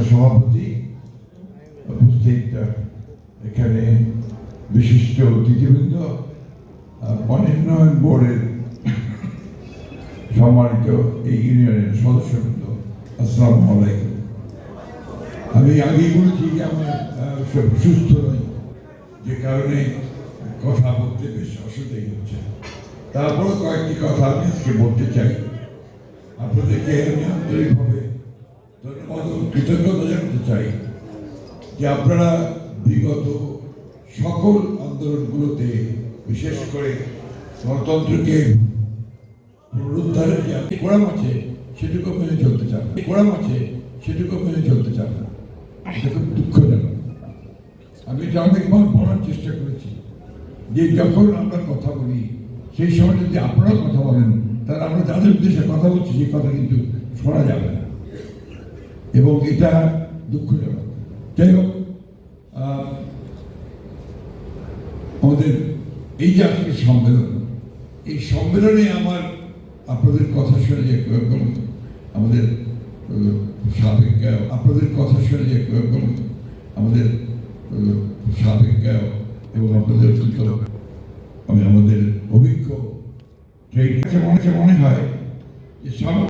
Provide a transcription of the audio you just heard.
মাননীয় সভাপতি উপস্থিত এখানে বিশিষ্ট অতিথিবৃন্দ বনোন্নয়ন বোর্ডের সম্মানিত এই ইউনিয়নের সদস্যবৃন্দ, আসসালামু আলাইকুম। আমি আগেই বলেছি যে আমার সুস্থ নই, যে কারণে কথা বলতে বেশ অসুবিধাই হচ্ছে। তারপরে কয়েকটি কথা আমি আজকে বলতে চাই। আপনাদেরকে আমি আন্তরিকভাবে কৃতজ্ঞতা জানাতে চাই যে আপনারা বিগত সকল আন্দোলনগুলোতে, বিশেষ করে গণতন্ত্রকে পুনরুদ্ধারের যে কোরআন আছে, সেটুকু মেনে চলতে চান কোরআন আছে, সেটুকু মেনে চলতে চান না। এটা খুব দুঃখজনক। আমি এটা অনেকবার বলার চেষ্টা করেছি যে যখন আমরা কথা বলি, সেই সময় যদি আপনারা কথা বলেন, তাহলে আমরা যাদের উদ্দেশ্যে কথা বলছি, সেই কথা কিন্তু শোনা যাবে না। এবং এটা দুঃখজনক। যাই হোক আমাদের এই যে আজকের সম্মেলন, এই সম্মেলনে আমার আপনাদের কথা শুনে যে এবং আমাদের সাবেক গায়ক, আপনাদের কথা শুনে যে এবং আমাদের সাবেক গায়ক এবং আপনাদের আমি আমাদের অভিজ্ঞ ট্রেড মনে হয় যে